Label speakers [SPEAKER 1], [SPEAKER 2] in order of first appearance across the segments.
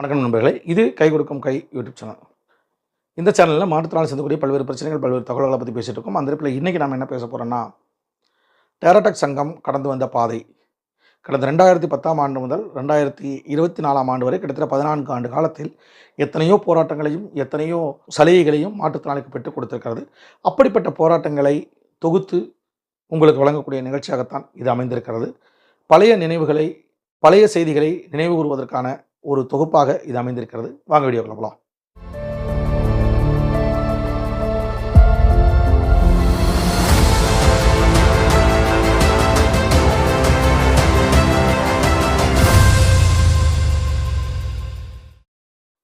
[SPEAKER 1] வணக்கம் நண்பர்களே. இது கை கொடுக்கும் கை யூடியூப் சேனல் இந்த சேனலில் மாற்றுத்திறனாளி சந்திக்கக்கூடிய பல்வேறு பிரச்சனைகள் பல்வேறு தகவல்களை பற்றி பேசிகிட்டு இருக்கோம். அந்த இடத்துல இன்றைக்கி நாம் என்ன பேச போகிறோன்னா டேரடெக் சங்கம் கடந்து வந்த பாதை. கடந்த ரெண்டாயிரத்தி பத்தாம் ஆண்டு முதல் ரெண்டாயிரத்தி இருபத்தி நாலாம் ஆண்டு வரை கிட்டத்தட்ட பதினான்கு ஆண்டு காலத்தில் எத்தனையோ போராட்டங்களையும் எத்தனையோ சலுகைகளையும் மாற்றுத்திறனாளிக்கு பெற்றுக் கொடுத்துருக்கிறது. அப்படிப்பட்ட போராட்டங்களை தொகுத்து உங்களுக்கு வழங்கக்கூடிய நிகழ்ச்சியாகத்தான் இது அமைந்திருக்கிறது. பழைய நினைவுகளை பழைய செய்திகளை நினைவு கூறுவதற்கான ஒரு தொகுப்பாக இது அமைந்திருக்கிறது. வாங்க வீடியோ போகலாம்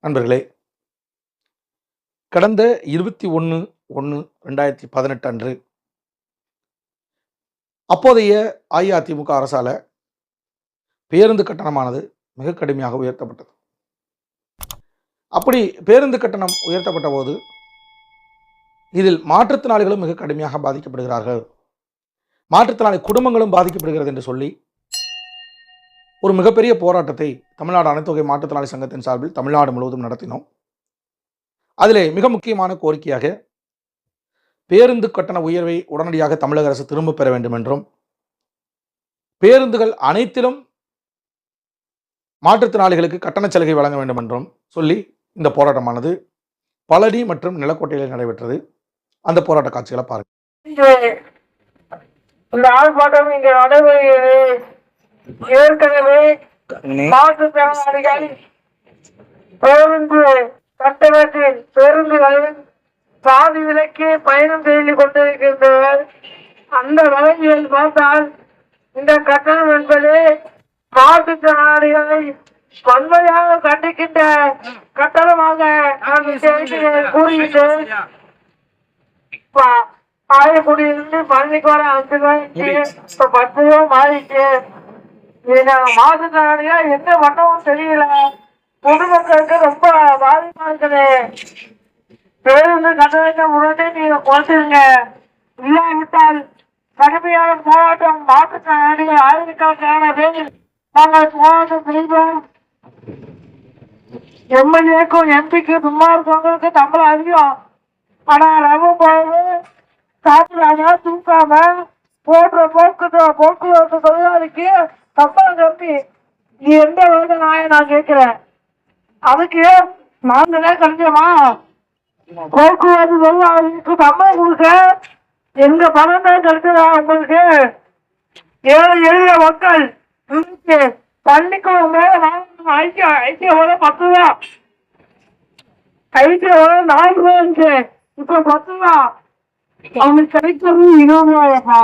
[SPEAKER 1] நண்பர்களே கடந்த இருபத்தி ஒன்று ஒன்று ரெண்டாயிரத்தி பதினெட்டு அன்று அப்போதைய அஇஅதிமுக அரசால் பேருந்து கட்டணமானது மிக கடுமையாக உயர்த்தப்பட்டது. அப்படி பேருந்து கட்டணம் உயர்த்தப்பட்ட போது இதில் மாற்றுத்திறனாளிகளும் மிக கடுமையாக பாதிக்கப்படுகிறார்கள். மாற்றுத்திறனாளி குடும்பங்களும் பாதிக்கப்படுகிறது என்று சொல்லி ஒரு மிகப்பெரிய போராட்டத்தை தமிழ்நாடு அனைத்தொகை மாற்றுத்திறனாளி சங்கத்தின் சார்பில் தமிழ்நாடு முழுவதும் நடத்தினோம். அதிலே மிக முக்கியமான கோரிக்கையாக பேருந்து கட்டண உயர்வை உடனடியாக தமிழக அரசு திரும்பப் பெற வேண்டும் என்றும் பேருந்துகள் அனைத்திலும் மாற்றுத்திறனாளிகளுக்கு கட்டண சலுகை வழங்க வேண்டும் என்றும் சொல்லி இந்த போராட்டமானது பழனி மற்றும் நிலக்கோட்டையில் நடைபெற்றது. அந்த போராட்ட காட்சிகளை பாருங்க.
[SPEAKER 2] இந்த ஆர்ப்பாட்டம் இங்கே நடைபெறுகிறது. ஏற்கனவே மாற்றுத்திறனாளிகள் பேருந்து கட்டணத்தில் பேருந்துகளில் பாதி விலைக்கு பயணம் செய்து கொண்டிருக்கின்றனர். அந்த வகையில் பார்த்தால் இந்த கட்டணம் என்பது மாற்றுத்திறனாளிகளை வன்மையாக கண்டிக்கின்ற கட்டணமாக ப- ஆயக்குடியிலிருந்து பழனிக்கு வர அஞ்சு இப்ப பத்து ரூபா மாறிட்டு. மாசத்தானியா எந்த வட்டமும் தெரியல. பொதுமக்களுக்கு ரொம்ப பாதிப்பா இருக்குது. பேருந்து கட்டணத்தை உடனே நீங்க குறைச்சிருங்க. இல்லாவிட்டால் கடுமையான போராட்டம் மாற்றுத்திறனாளிகள் ஆயிரக்கணக்கான பேர் நாங்கள் போராட்டம் செய்தோம். எம்எல்ஏக்கும் எம்பிக்கு சும்மா இருக்கவங்களுக்கு தமிழ் அறியும் ஆனா ரவு போது சாப்பிடாம தூக்காம போடுற போக்கு போக்குவரத்து தொழிலாளிக்கு சம்பளம் கம்மி நீ எந்த வேலை நாய நான் கேட்கிறேன்? அதுக்கு நாங்களே கிடைச்சோமா போக்குவரத்து தொழிலாளிக்கு சம்பளம் கொடுக்க எங்க பணம் தான் கிடைச்சதா உங்களுக்கு? ஏழை எளிய மக்கள் இன்னைக்கு பள்ளிக்கூடம் மேல வாங்கணும் ஐக்கிய ஐக்கிய விட பத்து ரூபா ஐக்கிய விட நாலு ரூபா இருந்துச்சு இப்ப பத்து ரூபா அவனுக்கு கிடைக்கிறது இருபது ரூபாயப்பா.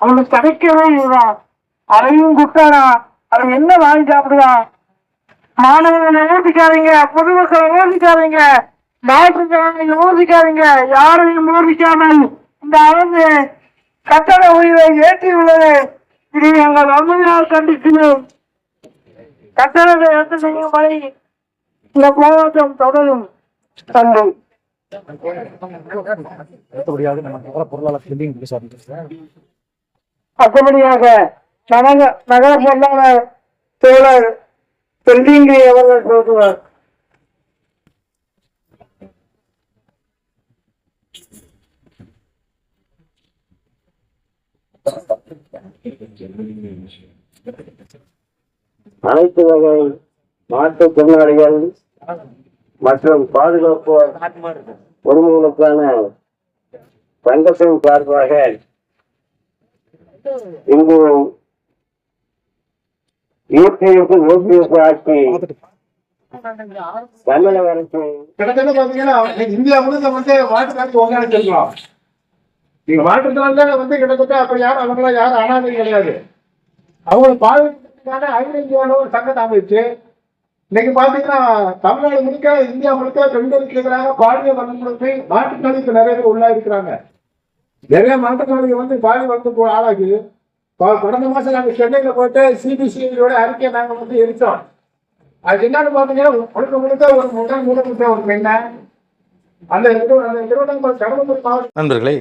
[SPEAKER 2] அவனுக்கு கிடைக்கவே இருபா அதையும் குட்டாடா. அவன் என்ன வாங்கி சாப்பிடுவான் மாணவர்களை ஊசிக்காதீங்க பொதுமக்களை ஊசிக்காதீங்க மாற்றுத்திறனாளிகளை ஊசிக்காதீங்க யாரையும் ஊசிக்காமல் இந்த அரசு கட்டண உயிரை ஏற்றியுள்ளது இது எங்கள் வன்மையால் கண்டிக்கிறோம். கட்டணத்தை ரத்து செய்யும் வரை இந்த போராட்டம் தொடரும். நன்றி
[SPEAKER 1] அடுத்தபடியாக நகர பொருளாளர்
[SPEAKER 2] தோழர் பெல்லிங்கி அவர்கள் பேசுவார்.
[SPEAKER 3] அனைத்து வகை மாற்றுத் திறனாளிகள் மற்றும் பாதுகாப்பு உரிமைகளுக்கான சங்கத்தின் சார்பாக இங்கு யூபிஎஸ் ஓபிஎஸ் ஆட்சி தமிழக அரசு
[SPEAKER 4] கிட்டத்தட்ட பாத்தீங்கன்னா இந்தியா முழுக்க வந்து மாற்றுத்தாண்டி ஒன்றிணைச்சிருக்கோம் நீங்க மாற்றுத்தாண்டி வந்து கிட்டத்தட்ட அப்ப யாரும் அவங்களாம் யாரும் அனாதை கிடையாது. அவங்களை பாதுகாக்கிறதுக்கான அகில ஒரு சங்கத்தை அமைச்சு இன்னைக்கு பாத்தீங்கன்னா தமிழ்நாடு முழுக்க இந்தியா முழுக்க பெண்களுக்கு எதிராக பாலியல் வன்முறை மாற்றுத்தாளிக்கு நிறைய பேர் உள்ளா இருக்கிறாங்க. நிறைய மாற்றுத்தாளிகள் வந்து பாலியல் வந்து போ- கடந்த மாசம் நாங்க சென்னையில போயிட்டு சிபிசிஐயோட அறிக்கையை நாங்க வந்து எரித்தோம் அது என்னன்னு பாத்தீங்கன்னா முழுக்க முழுக்க ஒரு முதல் முழுக்க ஒரு பெண்ணை அந்த நிறுவ- அந்த நிறுவனம் கடலூர் மாவட்ட
[SPEAKER 1] நண்பர்களே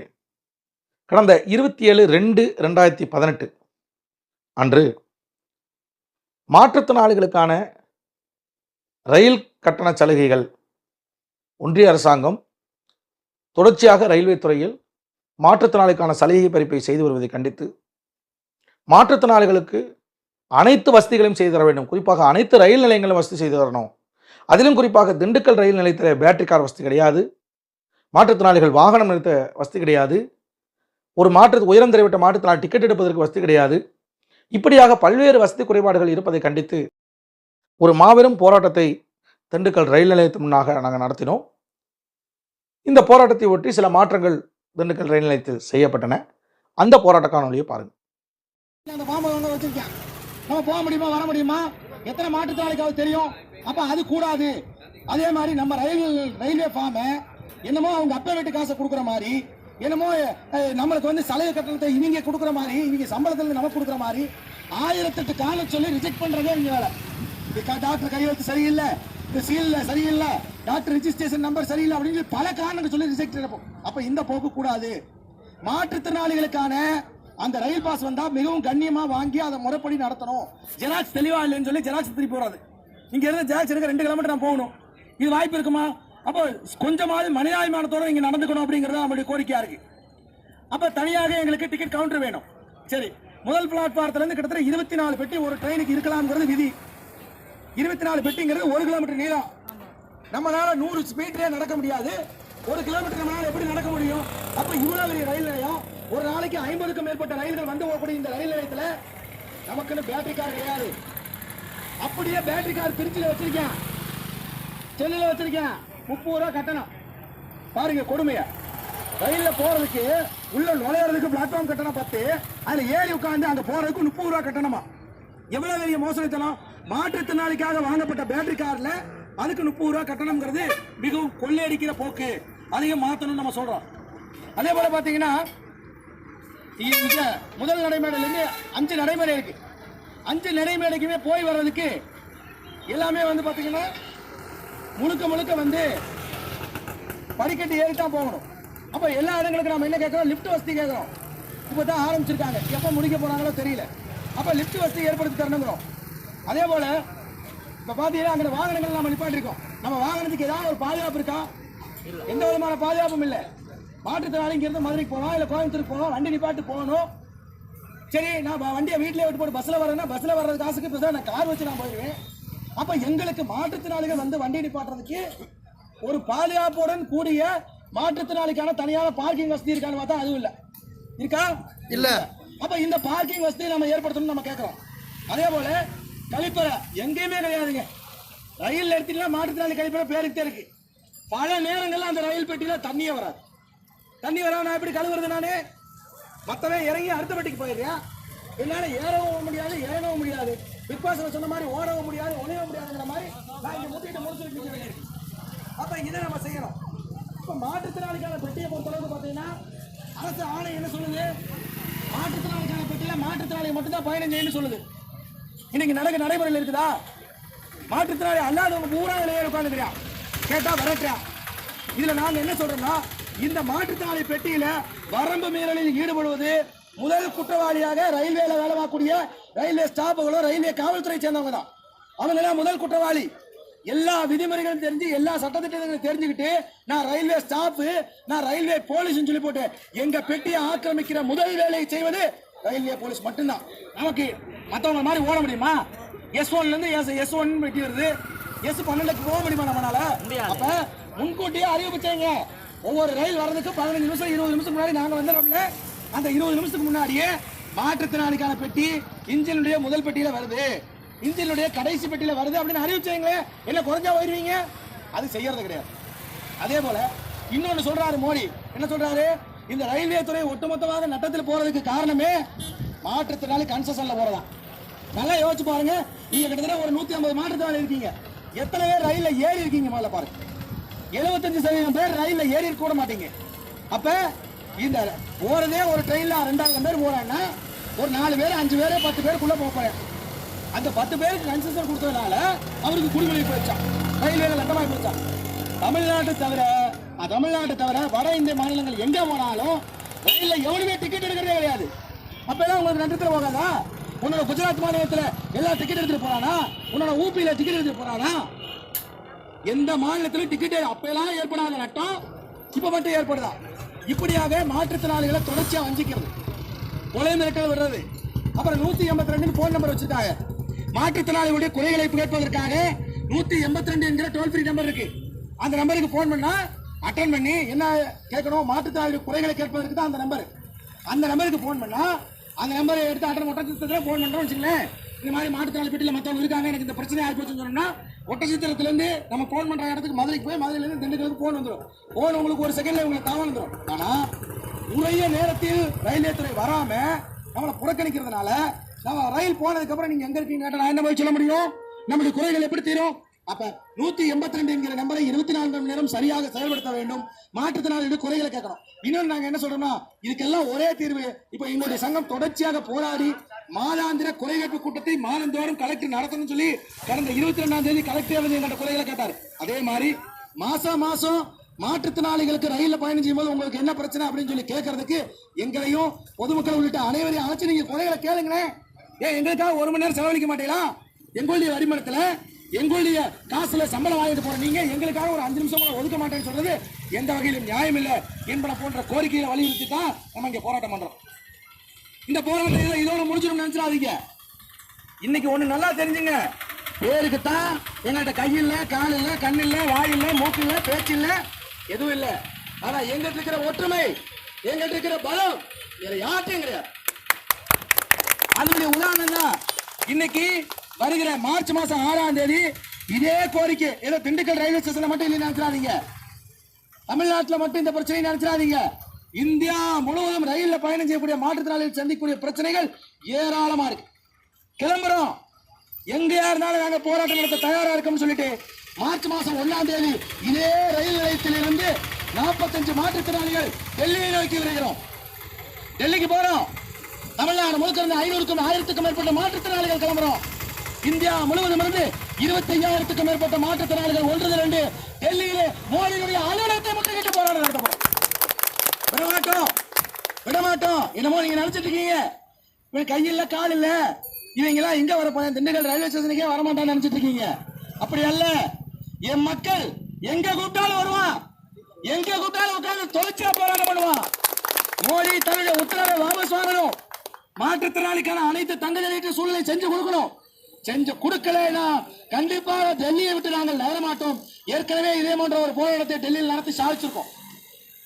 [SPEAKER 1] கடந்த இருபத்தி ஏழு ரெண்டு ரெண்டாயிரத்தி பதினெட்டு அன்று மாற்றுத்திறனாளிகளுக்கான ரயில் கட்டண சலுகைகள் ஒன்றிய அரசாங்கம் தொடர்ச்சியாக ரயில்வே துறையில் மாற்றுத்திறனாளிக்கான சலுகை பறிப்பை செய்து வருவதை கண்டித்து மாற்றுத்திறனாளிகளுக்கு அனைத்து வசதிகளையும் செய்து தர வேண்டும். குறிப்பாக அனைத்து ரயில் நிலையங்களும் வசதி செய்து தரணும். அதிலும் குறிப்பாக திண்டுக்கல் ரயில் நிலையத்தில் பேட்டரி கார் வசதி கிடையாது. மாற்றுத்திறனாளிகள் வாகனம் நிறுத்த வசதி கிடையாது. ஒரு மாற்று உயரம் தெரிவிட்ட மாற்றத்தினால் டிக்கெட் எடுப்பதற்கு வசதி கிடையாது. இப்படியாக பல்வேறு வசதி குறைபாடுகள் இருப்பதை கண்டித்து ஒரு மாபெரும் போராட்டத்தை திண்டுக்கல் ரயில் நிலையத்து முன்னாக நாங்கள் நடத்தினோம். இந்த போராட்டத்தை ஒட்டி சில மாற்றங்கள் திண்டுக்கல் ரயில் நிலையத்தில் செய்யப்பட்டன. அந்த போராட்ட காணொலியை பாருங்கள்.
[SPEAKER 5] அந்த பாம்பை வந்து வச்சிருக்கேன் நம்ம போக முடியுமா? வர முடியுமா? எத்தனை மாற்றுத்திறனாளிக்காவது தெரியும்? அப்போ அது கூடாது. அதே மாதிரி நம்ம ரயில் ரயில்வே ஃபார்மை என்னமோ அவங்க அப்பா வீட்டு காசை கொடுக்குற மாதிரி என்னமோ நம்மளுக்கு வந்து சலைய கட்டணத்தை இவங்க கொடுக்குற மாதிரி இவங்க சம்பளத்தில் நமக்கு கொடுக்குற மாதிரி ஆயிரத்தெட்டு கால சொல்லி ரிஜெக்ட் பண்ணுறதே இவங்க வேலை க- டாக்டர் கையெழுத்து சரியில்லை. இந்த சரியில்லை. டாக்டர் ரிஜிஸ்ட்ரேஷன் நம்பர் சரியில்லை அப்படின்னு பல காரணங்கள் சொல்லி ரிஜெக்ட் எடுப்போம் அப்போ இந்த போக்கு கூடாது. மாற்றுத்திறனாளிகளுக்கான அந்த ரயில் பாஸ் வந்தால் மிகவும் கண்ணியமாக வாங்கி அதை முறைப்படி நடத்தணும். ஜெராக்ஸ் தெளிவாக இல்லைன்னு சொல்லி ஜெராக்ஸ் திருப்பி போறாது. இங்கே இருந்து ஜெராக்ஸ் எடுக்க ரெண்டு கிலோமீட்டர் நான் போகணும். இது வாய்ப்பு இருக்குமா? அப்போ கொஞ்சமாவது மனிதாபிமானத்தோடு இங்கே நடந்துக்கணும் அப்படிங்கிறது நம்மளுடைய கோரிக்கையாக இருக்கு. அப்போ தனியாக எங்களுக்கு டிக்கெட் கவுண்டர் வேணும். சரி முதல் பிளாட்ஃபாரத்துலேருந்து கிட்டத்தட்ட இருபத்தி நாலு பெட்டி ஒரு ட்ரெயினுக்கு இருக்கலாம்ங்கிறது விதி. இருபத்தி நாலு பெட்டிங்கிறது ஒரு கிலோமீட்டர் நீளம். நம்மளால நூறு ஸ்பீட்லேயே நடக்க முடியாது. ஒரு கிலோமீட்டர் நம்மளால எப்படி நடக்க முடியும்? அப்போ இவ்வளோ பெரிய ரயில் நிலையம் ஒரு நாளைக்கு ஐம்பதுக்கும் மேற்பட்ட ரயில்கள் வந்து போகக்கூடிய இந்த ரயில் நிலையத்தில் நமக்குன்னு பேட்டரி கார் கிடையாது. அப்படியே பேட்டரி கார் திருச்சியில் வச்சிருக்கேன். சென்னையில் வச்சிருக்கேன். முப்பது ரூபா கட்டணம். பாருங்க கொடுமைய? ரயில்ல போறதுக்கு உள்ள நுழையிறதுக்கு பிளாட்ஃபார்ம் கட்டணம் பத்து அதுல ஏறி உட்காந்து அங்க போறதுக்கு முப்பது ரூபா கட்டணமா? எவ்வளவு பெரிய மோசடித்தனம்? மாற்றுத்திறனாளிக்காக வாங்கப்பட்ட பேட்டரி கார்ல அதுக்கு முப்பது ரூபா கட்டணம்ங்கிறது மிகவும் கொள்ளையடிக்கிற போக்கு. அதையும் மாத்தணும்னு நம்ம சொல்றோம். அதே போல பாத்தீங்கன்னா இங்க முதல் நடைமேடையில இருந்து அஞ்சு நடைமேடை இருக்கு. அஞ்சு நடைமேடைக்குமே போய் வர்றதுக்கு எல்லாமே வந்து பாத்தீங்கன்னா முழுக்க முழுக்க வந்து படிக்கட்டு ஏறி தான் போகணும். அப்போ எல்லா இடங்களுக்கு நம்ம என்ன கேட்குறோம்? லிஃப்ட் வசதி கேட்குறோம். இப்போ தான் ஆரம்பிச்சிருக்காங்க. எப்போ முடிக்க போகிறாங்களோ தெரியல. அப்போ லிஃப்ட் வசதி ஏற்படுத்தி தரணுங்கிறோம். அதே போல் இப்போ பார்த்தீங்கன்னா அங்கே வாகனங்கள் நம்ம நிப்பாட்டிருக்கோம் நம்ம வாகனத்துக்கு ஏதாவது ஒரு பாதுகாப்பு இருக்கா? எந்த விதமான பாதுகாப்பும் இல்லை. மாற்றுத்திறனாளி இங்கேருந்து மதுரைக்கு போகணும் இல்லை கோயம்புத்தூருக்கு போகணும் வண்டி நிப்பாட்டு போகணும். சரி நான் வண்டியை வீட்டிலே விட்டு போட்டு பஸ்ஸில் வரேன்னா பஸ்ஸில் வர்றது காசுக்கு பேச நான் கார் வச்சு நான் போயிடுவேன். அப்ப எங்களுக்கு மாற்றுத்திறனாளிகள் வந்து வண்டி நிப்பாட்டுறதுக்கு ஒரு பாதுகாப்புடன் கூடிய மாற்றுத்திறனாளிக்கான தனியான பார்க்கிங் வசதி இருக்கான்னு பார்த்தா அதுவும் இல்ல. இருக்கா? இல்ல. அப்ப இந்த பார்க்கிங் வசதியை நம்ம ஏற்படுத்தணும்னு நம்ம கேட்கறோம் அதே போல கழிப்பறை எங்கேயுமே கிடையாதுங்க. ரயில் எடுத்தீங்கன்னா மாற்றுத்திறனாளி கழிப்பறை பேருக்கு இருக்கு. பல நேரங்கள்ல அந்த ரயில் பெட்டியில தண்ணியே வராது. தண்ணி வராம நான் எப்படி கழுவுறது நானு? மத்தவன் இறங்கி அடுத்த பெட்டிக்கு போயிடுறியா? என்னால ஏறவும் முடியாது இறங்கவும் முடியாது. பிக் பாஸ்ல சொன்ன மாதிரி ஓடவும் முடியாது ஒளியவும் முடியாதுங்கிற மாதிரி நான் இங்க முட்டிட்டு முடிச்சுட்டு வேண்டியிருக்கு அப்ப இதை நம்ம செய்யணும். இப்ப மாற்றுத்திறனாளிக்கான பெட்டியை பொறுத்தளவுக்கு பாத்தீங்கன்னா அரசு ஆணை என்ன சொல்லுது? மாற்றுத்திறனாளிக்கான பெட்டியில மாற்றுத்திறனாளி மட்டும்தான் பயணம் செய்யணும்னு சொல்லுது. இன்னைக்கு நடக்க நடைமுறையில் இருக்குதா? மாற்றுத்திறனாளி அல்லாதவங்க பூரா இளைய உட்காந்துக்கிறியா கேட்டா விரட்டுறான் இதுல நாங்க என்ன சொல்றோம்னா இந்த மாற்றுத்திறனாளி பெட்டியில வரம்பு மீறலில் ஈடுபடுவது முதல் குற்றவாளியாக ரயில்வேல வேலை பார்க்கக்கூடிய ரயில்வே ஸ்டாஃபுகளோ ரயில்வே காவல்துறை சேர்ந்தவங்க தான். அவங்க தான் முதல் குற்றவாளி. எல்லா விதிமுறைகளும் தெரிஞ்சு எல்லா சட்டத்திட்டங்களும் தெரிஞ்சுக்கிட்டு நான் ரயில்வே ஸ்டாஃப் நான் ரயில்வே போலீஸ்னு சொல்லி போட்டு எங்க பெட்டியை ஆக்கிரமிக்கிற முதல் வேலையை செய்வது ரயில்வே போலீஸ் மட்டும்தான். நமக்கு மத்தவங்க மாதிரி ஓட முடியுமா? எஸ் ஒன்ல இருந்து எஸ் எஸ் ஒன் வெட்டி வருது. எஸ் பன்னெண்டுக்கு போக முடியுமா நம்மளால அப்ப முன்கூட்டியே அறிவிச்சேங்க ஒவ்வொரு ரயில் வர்றதுக்கு பதினஞ்சு நிமிஷம் இருபது நிமிஷம் முன்னாடி நாங்க வந்துடுறோம்ல அந்த இருபது நிமிஷத்துக்கு முன்னாடியே மாற்றுத்திறனாளிக்கான பெட்டி இன்ஜினுடைய முதல் பெட்டியில வருது. இன்ஜினுடைய கடைசி பெட்டியில வருது அப்படின்னு அறிவிச்சீங்களே என்ன குறைஞ்சா போயிருவீங்க? அது செய்யறது கிடையாது. அதே போல இன்னொன்னு சொல்றாரு மோடி. என்ன சொல்றாரு? இந்த ரயில்வே துறை ஒட்டுமொத்தமாக நட்டத்தில் போறதுக்கு காரணமே மாற்றுத்திறனாளி கன்செஷன்ல போறதான். நல்லா யோசிச்சு பாருங்க. நீங்க கிட்டத்தட்ட ஒரு நூத்தி ஐம்பது மாற்றுத்திறனாளி இருக்கீங்க. எத்தனை பேர் ரயில்ல ஏறி இருக்கீங்க முதல்ல பாருங்க. எழுபத்தஞ்சு சதவீதம் பேர் ரயில்ல ஏறி இருக்க கூட மாட்டீங்க. அப்ப இந்த போறதே ஒரு ட்ரெயின்ல ரெண்டாயிரம் பேர் போறாங்கன்னா ஒரு நாலு பேர் அஞ்சு பேர் பத்து பேருக்குள்ள போக போறேன். அந்த பத்து பேருக்கு கன்செஷன் கொடுத்ததுனால அவருக்கு குடிமொழி போயிடுச்சான் ரயில்வே லட்டமாக போயிடுச்சான் தமிழ்நாட்டை தவிர தமிழ்நாட்டை தவிர வட இந்திய மாநிலங்கள் எங்க போனாலும் ரயில்ல எவனுமே டிக்கெட் எடுக்கிறதே கிடையாது. அப்ப எல்லாம் உங்களுக்கு நன்றத்தில் போகாதா? உன்னோட குஜராத் மாநிலத்தில் எல்லா டிக்கெட் எடுத்துட்டு போறானா? உன்னோட ஊபியில டிக்கெட் எடுத்துட்டு போறானா? எந்த மாநிலத்திலும் டிக்கெட் அப்பெல்லாம் ஏற்படாத நட்டம் இப்ப மட்டும் ஏற்படுதா? இப்படியாக மாற்றுத்திறனாளிகளை தொடர்ச்சியா வஞ்சிக்கிறது. கொலை மிரட்டல் விடுறது. அப்புறம் நூத்தி எண்பத்தி ரெண்டு போன் நம்பர் வச்சிருக்காங்க மாற்றுத்திறனாளிகளுடைய குறைகளை கேட்பதற்காக நூத்தி எண்பத்தி ரெண்டு என்கிற டோல் ஃப்ரீ நம்பர் இருக்கு. அந்த நம்பருக்கு போன் பண்ணா அட்டன் பண்ணி என்ன கேட்கணும்? மாற்றுத்திறனாளி குறைகளை கேட்பதற்கு தான் அந்த நம்பர் அந்த நம்பருக்கு போன் பண்ணா அந்த நம்பரை எடுத்து அட்டன் ஒட்டச்சத்திரத்தில் போன் பண்ணுறோம் வச்சுங்களேன் இந்த மாதிரி மாற்றுத்திறனாளி பெட்டியில் மற்றவங்க இருக்காங்க எனக்கு இந்த பிரச்சனை ஆகிப்போச்சுன்னு சொன்னோம்னா ஒட்டச்சத்திரத்துலேருந்து நம்ம போன் பண்ணுற இடத்துக்கு மதுரைக்கு போய் மதுரையிலேருந்து திண்டுக்கலுக்கு போன் வந்துடும் போன் உங்களுக்கு ஒரு செகண்டில் உங்களுக்கு தகவல் வந்துடும் ஆனால் உரிய நேரத்தில் ரயில்வே துறை வராம நம்மளை புறக்கணிக்கிறதுனால நம்ம ரயில் போனதுக்கு அப்புறம் நீங்க எங்க இருக்கீங்க கேட்டா நான் என்ன போய் சொல்ல முடியும்? நம்முடைய குறைகள் எப்படி தீரும்? அப்ப நூத்தி எண்பத்தி ரெண்டு என்கிற நம்பரை இருபத்தி நான்கு மணி நேரம் சரியாக செயல்படுத்த வேண்டும். மாற்றுத்திறனாளிகளுடைய குறைகளை கேட்கணும். இன்னொன்று நாங்க என்ன சொல்றோம்னா இதுக்கெல்லாம் ஒரே தீர்வு. இப்ப எங்களுடைய சங்கம் தொடர்ச்சியாக போராடி மாதாந்திர குறை கேட்பு கூட்டத்தை மாதந்தோறும் கலெக்டர் நடத்தணும்னு சொல்லி கடந்த இருபத்தி ரெண்டாம் தேதி கலெக்டர் வந்து எங்கள்கிட்ட குறைகளை கேட்டார். அதே மாதிரி மாசம் மாசம் மாற்றுத்திறனாளிகளுக்கு ரயிலில் பயணம் செய்யும்போது உங்களுக்கு என்ன பிரச்சனை அப்படின்னு சொல்லி கேட்கறதுக்கு எங்களையும் பொதுமக்கள் உள்ளிட்ட அனைவரையும் அழைச்சு நீங்க குறைகளை கேளுங்களேன். ஏன் எங்களுக்காக ஒரு மணி நேரம் செலவழிக்க மாட்டீங்களா? எங்களுடைய வரிமணத்துல எங்களுடைய காசுல சம்பளம் வாங்கிட்டு போற நீங்க எங்களுக்காக ஒரு அஞ்சு நிமிஷம் கூட ஒதுக்க மாட்டேன்னு சொல்றது எந்த வகையிலும் நியாயம் இல்லை என்பன போன்ற கோரிக்கையை வலியுறுத்தி தான் நம்ம இங்க போராட்டம் பண்றோம். இந்த போராட்டத்தில் இதோ- இதோட முடிச்சிடும் நினைச்சிடாதீங்க. இன்னைக்கு ஒண்ணு நல்லா தெரிஞ்சுங்க. பேருக்கு தான் எங்கள்கிட்ட கையில் கால் இல்லை கண் இல்லை வாய் மூக்கு இல்லை பேச்சு இல்லை. எதுவும் இல்ல. ஆனா எங்கிட்ட இருக்கிற ஒற்றுமை எங்கிட்ட இருக்கிற பலம் வேற யார்ட்டையும் கிடையாது. அதனுடைய உதாரணம் தான் இன்னைக்கு வருகிற மார்ச் மாசம் ஆறாம் தேதி இதே கோரிக்கை. ஏதோ திண்டுக்கல் ரயில்வே ஸ்டேஷன்ல மட்டும் இல்லை நினைச்சிடாதீங்க. தமிழ்நாட்டில் மட்டும் இந்த பிரச்சனையை நினைச்சிடாதீங்க. இந்தியா முழுவதும் ரயில்ல பயணம் செய்யக்கூடிய மாற்றுத்திறனாளிகள் சந்திக்கக்கூடிய பிரச்சனைகள் ஏராளமா இருக்கு. கிளம்புறோம். எங்கேயா இருந்தாலும் நாங்கள் போராட்டம் நடத்த தயாரா இருக்கோம்னு சொல்லிட்டு மார்ச் மாசம் ஒண்ணாம் தேதி இதே ரயில் நிலையத்திலிருந்து நாற்பத்தஞ்சு மாற்றுத்திறனாளிகள் டெல்லியை நோக்கி விரைகிறோம். டெல்லிக்கு போறோம். தமிழ்நாடு முழுக்க இருந்து ஐநூறுக்கும் ஆயிரத்துக்கும் மேற்பட்ட மாற்றுத்திறனாளிகள் கிளம்புறோம். இந்தியா முழுவதும் இருந்து இருபத்தி ஐயாயிரத்துக்கும் மேற்பட்ட மாற்றுத்திறனாளிகள் ஒன்று திரண்டு டெல்லியிலே மோடியினுடைய அலுவலகத்தை முற்றுகிட்டு போராட்டம் நடத்த போறோம் விடமாட்டோம். விடமாட்டோம். என்னமோ நீங்க நினைச்சிட்டு இருக்கீங்க. இவன் கை கால் இல்ல இவங்க எல்லாம் எங்க வர போறேன் திண்டுக்கல் ரயில்வே ஸ்டேஷனுக்கே வரமாட்டான்னு நினைச்சிட்டு இருக்கீங்க. அப்படி அல்ல. என் மக்கள் எங்க கூப்பிட்டாலும் வருவான். எங்க கூப்பிட்டாலும் உட்கார்ந்து தொலைச்சா போராட்டம் பண்ணுவான் மோடி தன்னுடைய உத்தரவை வாபஸ் வாங்கணும். மாற்றுத்திறனாளிக்கான அனைத்து தங்குதலையற்ற சூழ்நிலை செஞ்சு கொடுக்கணும். செஞ்சு கொடுக்கலைன்னா கண்டிப்பாக டெல்லியை விட்டு நாங்கள் நகர மாட்டோம். ஏற்கனவே இதே போன்ற ஒரு போராட்டத்தை டெல்லியில் நடத்தி சாதிச்சிருக்கோம்.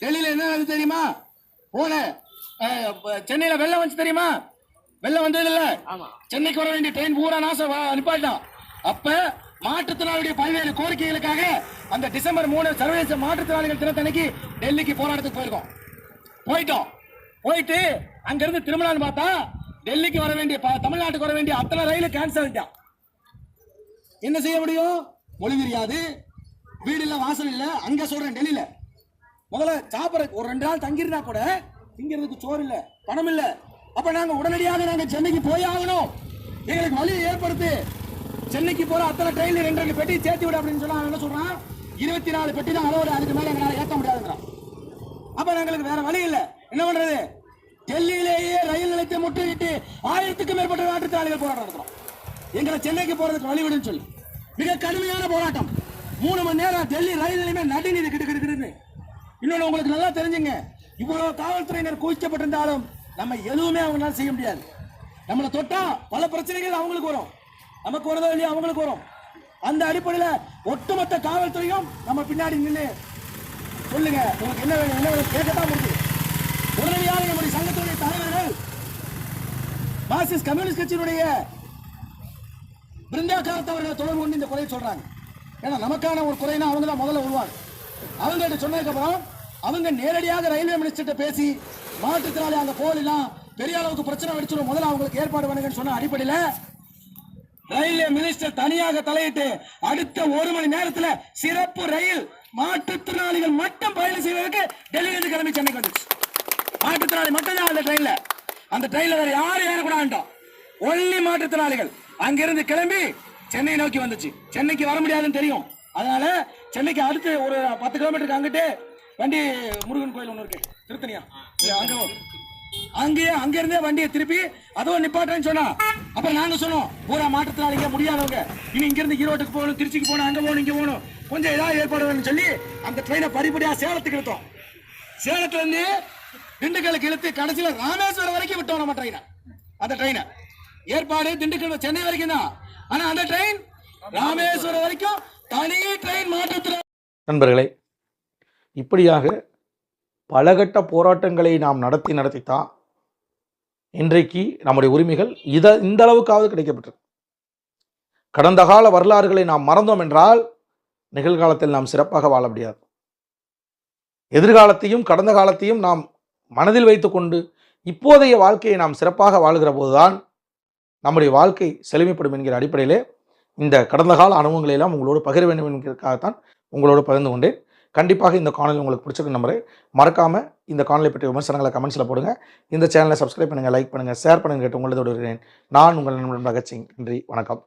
[SPEAKER 5] டெல்லியில என்ன நடந்தது தெரியுமா? போன சென்னையில வெள்ளம் வந்துச்சு தெரியுமா? வெள்ளம் வந்தது இல்ல சென்னைக்கு வர வேண்டிய ட்ரெயின் பூரா நாசம் அனுப்பாட்டான் அப்ப மாற்றுத்திறனாளிகளுடைய பல்வேறு கோரிக்கைகளுக்காக அந்த டிசம்பர் மூணு சர்வதேச மாற்றுத்திறனாளிகள் தினத்தன்னைக்கு டெல்லிக்கு போராட்டத்துக்கு போயிருக்கோம். போயிட்டோம். போயிட்டு அங்கிருந்து திருமணம் பார்த்தா டெல்லிக்கு வர வேண்டிய ப- தமிழ்நாட்டுக்கு வர வேண்டிய அத்தனை ரயில் கேன்சல் ஆயிட்டான் என்ன செய்ய முடியும்? மொழி தெரியாது. வீடு இல்லை வாசல் இல்லை. அங்கே சொல்கிறேன் டெல்லியில். முதல்ல சாப்பிட்ற ஒரு ரெண்டு நாள் தங்கியிருந்தா கூட திங்கிறதுக்கு சோறு இல்லை பணம் இல்லை. அப்போ நாங்கள் உடனடியாக நாங்கள் சென்னைக்கு போய் ஆகணும். எங்களுக்கு வழியை ஏற்படுத்து. சென்னைக்கு போற அத்தனை ட்ரெயின்ல ரெண்டு ரெண்டு பெட்டி சேர்த்து விடு அப்படின்னு சொன்னா என்ன சொல்றான்? இருபத்தி நாலு பெட்டி தான் அளவு அதுக்கு மேல எங்களால ஏற்ற முடியாதுங்கிறான். அப்ப எங்களுக்கு வேற வழி இல்ல. என்ன பண்றது? டெல்லியிலேயே ரயில் நிலையத்தை முற்றுகிட்டு ஆயிரத்துக்கும் மேற்பட்ட மாற்றுத்திறனாளிகள் போராட்டம் நடத்துறோம். எங்களை சென்னைக்கு போறதுக்கு வழிவிடுன்னு சொல்லி. மிக கடுமையான போராட்டம். மூணு மணி நேரம் டெல்லி ரயில் நிலையமே நடுநீதி கிட்டு கிட்டு இன்னொன்று உங்களுக்கு நல்லா தெரிஞ்சுங்க. இவ்வளவு காவல்துறையினர் குவிக்கப்பட்டிருந்தாலும் நம்ம எதுவுமே அவங்களால செய்ய முடியாது. நம்மளை தொட்டா பல பிரச்சனைகள் அவங்களுக்கு வரும். நமக்கு வருதோ இல்லையா அவங்களுக்கு வரும். அந்த அடிப்படையில் ஒட்டுமொத்த காவல்துறையும் நம்ம பின்னாடி நின்று சொல்லுங்க. உங்களுக்கு என்ன வேணும்? என்ன வேணும்? கேட்கத்தான் முடியுது. உடனடியாக நம்முடைய சங்கத்தினுடைய தலைவர்கள் மார்க்சிஸ்ட் கம்யூனிஸ்ட் கட்சியினுடைய பிருந்தா காலத்தவர்களை தொடர்பு கொண்டு இந்த குறையை சொல்றாங்க. ஏன்னா நமக்கான ஒரு குறைனா அவங்க தான் முதல்ல வருவாங்க அவங்ககிட்ட சொன்னதுக்கப்புறம் அவங்க நேரடியாக ரயில்வே மினிஸ்டர்கிட்ட பேசி மாற்றுத்திறனாளி அங்கே போகலாம் பெரிய அளவுக்கு பிரச்சனை வெடிச்சிடும். முதல்ல அவங்களுக்கு ஏற்பாடு பண்ணுங்கன்னு சொன்ன அடிப்படையில் ரயில்வே மினிஸ்டர் தனியாக தலையிட்டு அடுத்த ஒரு மணி நேரத்துல சிறப்பு ரயில் மாற்றுத்திறனாளிகள் மட்டும் பயணம் செய்வதற்கு டெல்லியிலிருந்து கிளம்பி சென்னைக்கு வந்துச்சு. மாற்றுத்திறனாளி மட்டும் தான் அந்த ட்ரெயின்ல அந்த ட்ரெயின்ல வேற யாரும் ஏறக்கூடாதுட்டோம் ஒன்லி மாற்றுத்திறனாளிகள் அங்கிருந்து கிளம்பி சென்னை நோக்கி வந்துச்சு. சென்னைக்கு வர முடியாதுன்னு தெரியும். அதனால சென்னைக்கு அடுத்து ஒரு பத்து கிலோமீட்டருக்கு அங்கிட்டு வண்டி முருகன் கோயில் ஒன்று இருக்கு. திருத்தனியா அங்கே அங்கேயே அங்க இருந்தே வண்டியை திருப்பி அதுவும் நிப்பாட்டுறேன்னு சொன்னா. அப்புறம் நாங்க சொன்னோம் பூரா மாற்றத்தினாலிங்க முடியாதவங்க. இனி இங்க இருந்து ஈரோட்டுக்கு போகணும் திருச்சிக்கு போகணும் அங்க போகணும் இங்க போகணும். கொஞ்சம் ஏதாவது ஏற்பாடு வேணும்னு சொல்லி அந்த ட்ரெயினை படிப்படியா சேலத்துக்கு இழுத்தோம். சேலத்துல இருந்து திண்டுக்கலுக்கு இழுத்து கடைசியில ராமேஸ்வரம் வரைக்கும் விட்டோம் நம்ம ட்ரெயினை அந்த ட்ரெயினை ஏற்பாடு திண்டுக்கல் சென்னை வரைக்கும் தான். ஆனா அந்த ட்ரெயின் ராமேஸ்வரம் வரைக்கும் தனி ட்ரெயின் மாற்றத்தில்
[SPEAKER 1] நண்பர்களே இப்படியாக பலகட்ட போராட்டங்களை நாம் நடத்தி நடத்தித்தான் இன்றைக்கு நம்முடைய உரிமைகள் இத இந்த அளவுக்காவது கிடைக்கப்பட்டிருக்கு கடந்த கால வரலாறுகளை நாம் மறந்தோம் என்றால் நிகழ்காலத்தில் நாம் சிறப்பாக வாழ முடியாது. எதிர்காலத்தையும் கடந்த காலத்தையும் நாம் மனதில் வைத்துக்கொண்டு இப்போதைய வாழ்க்கையை நாம் சிறப்பாக வாழ்கிற போதுதான் நம்முடைய வாழ்க்கை செழுமைப்படும் என்கிற அடிப்படையிலே இந்த கடந்த கால அனுபவங்களை எல்லாம் உங்களோடு பகிர வேண்டும் என்கிறதுக்காகத்தான் உங்களோடு பகிர்ந்து கொண்டேன். கண்டிப்பாக இந்த காணொலி உங்களுக்கு பிடிச்சிருக்க நம்பரை மறக்காமல் இந்த காணொலி பற்றிய விமர்சனங்களை கமெண்ட்ஸில் போடுங்க. இந்த சேனலை சப்ஸ்கிரைப் பண்ணுங்கள் லைக் பண்ணுங்கள் ஷேர் பண்ணுங்கள் கேட்டு உங்களது விடுகிறேன் நான் உங்கள் நண்பன் பகத்சிங் நன்றி வணக்கம்.